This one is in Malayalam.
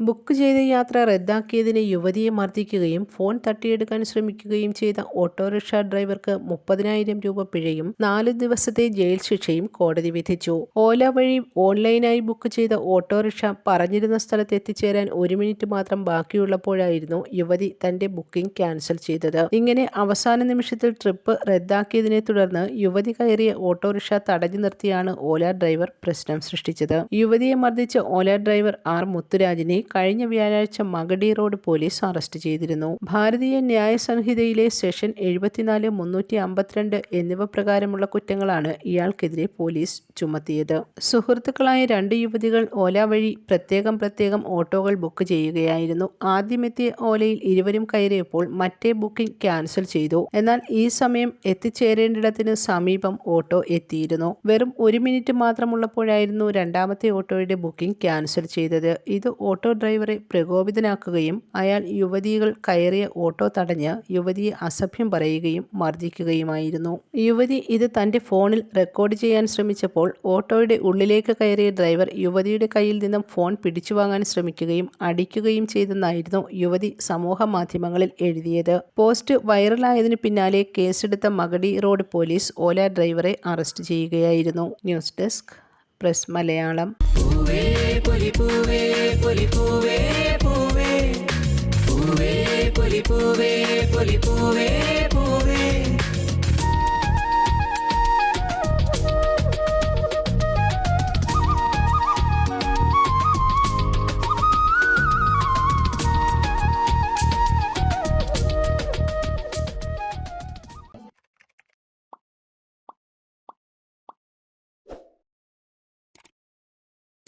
ബുക്ക് ചെയ്ത യാത്ര റദ്ദാക്കിയതിന് യുവതിയെ മർദ്ദിക്കുകയും ഫോൺ തട്ടിയെടുക്കാൻ ശ്രമിക്കുകയും ചെയ്ത ഓട്ടോറിക്ഷ ഡ്രൈവർക്ക് മുപ്പതിനായിരം രൂപ പിഴയും നാല് ദിവസത്തെ ജയിൽ ശിക്ഷയും കോടതി വിധിച്ചു. ഓല വഴി ഓൺലൈനായി ബുക്ക് ചെയ്ത ഓട്ടോറിക്ഷ പറഞ്ഞിരുന്ന സ്ഥലത്ത് എത്തിച്ചേരാൻ ഒരു മിനിറ്റ് മാത്രം ബാക്കിയുള്ളപ്പോഴായിരുന്നു യുവതി തന്റെ ബുക്കിംഗ് ക്യാൻസൽ ചെയ്തത്. ഇങ്ങനെ അവസാന നിമിഷത്തിൽ ട്രിപ്പ് റദ്ദാക്കിയതിനെ തുടർന്ന് യുവതി കയറിയ ഓട്ടോറിക്ഷ തടഞ്ഞു നിർത്തിയാണ് ഓല ഡ്രൈവർ പ്രശ്നം സൃഷ്ടിച്ചത്. യുവതിയെ മർദ്ദിച്ച ഓല ഡ്രൈവർ ആർ മുത്തുരാജിനെ കഴിഞ്ഞ വ്യാഴാഴ്ച മഗഡി റോഡ് പോലീസ് അറസ്റ്റ് ചെയ്തിരുന്നു. ഭാരതീയ ന്യായ സംഹിതയിലെ സെഷൻ എഴുപത്തിനാല് മുന്നൂറ്റി അമ്പത്തിരണ്ട് എന്നിവ പ്രകാരമുള്ള കുറ്റങ്ങളാണ് ഇയാൾക്കെതിരെ പോലീസ് ചുമത്തിയത്. സുഹൃത്തുക്കളായ രണ്ട് യുവതികൾ ഓല വഴി പ്രത്യേകം പ്രത്യേകം ഓട്ടോകൾ ബുക്ക് ചെയ്യുകയായിരുന്നു. ആദ്യമെത്തിയ ഓലയിൽ ഇരുവരും കയറിയപ്പോൾ മറ്റേ ബുക്കിംഗ് ക്യാൻസൽ ചെയ്തു. എന്നാൽ ഈ സമയം എത്തിച്ചേരേണ്ടിടത്തിന് സമീപം ഓട്ടോ എത്തിയിരുന്നു. വെറും ഒരു മിനിറ്റ് മാത്രമുള്ളപ്പോഴായിരുന്നു രണ്ടാമത്തെ ഓട്ടോയുടെ ബുക്കിംഗ് ക്യാൻസൽ ചെയ്തത്. ഇത് ഓട്ടോ ഡ്രൈവറെ പ്രകോപിതനാക്കുകയും അയാൾ യുവതികൾ കയറിയ ഓട്ടോ തടഞ്ഞ് യുവതിയെ അസഭ്യം പറയുകയും മർദ്ദിക്കുകയുമായിരുന്നു. യുവതി ഇത് തന്റെ ഫോണിൽ റെക്കോർഡ് ചെയ്യാൻ ശ്രമിച്ചപ്പോൾ ഓട്ടോയുടെ ഉള്ളിലേക്ക് കയറിയ ഡ്രൈവർ യുവതിയുടെ കയ്യിൽ നിന്നും ഫോൺ പിടിച്ചു വാങ്ങാൻ ശ്രമിക്കുകയും അടിക്കുകയും ചെയ്തെന്നായിരുന്നു യുവതി സമൂഹ മാധ്യമങ്ങളിൽ എഴുതിയത്. പോസ്റ്റ് വൈറലായതിനു പിന്നാലെ കേസെടുത്ത മഗടി റോഡ് പോലീസ് ഓല ഡ്രൈവറെ അറസ്റ്റ് ചെയ്യുകയായിരുന്നു. News desk press Malayalam. ஒளி பூவே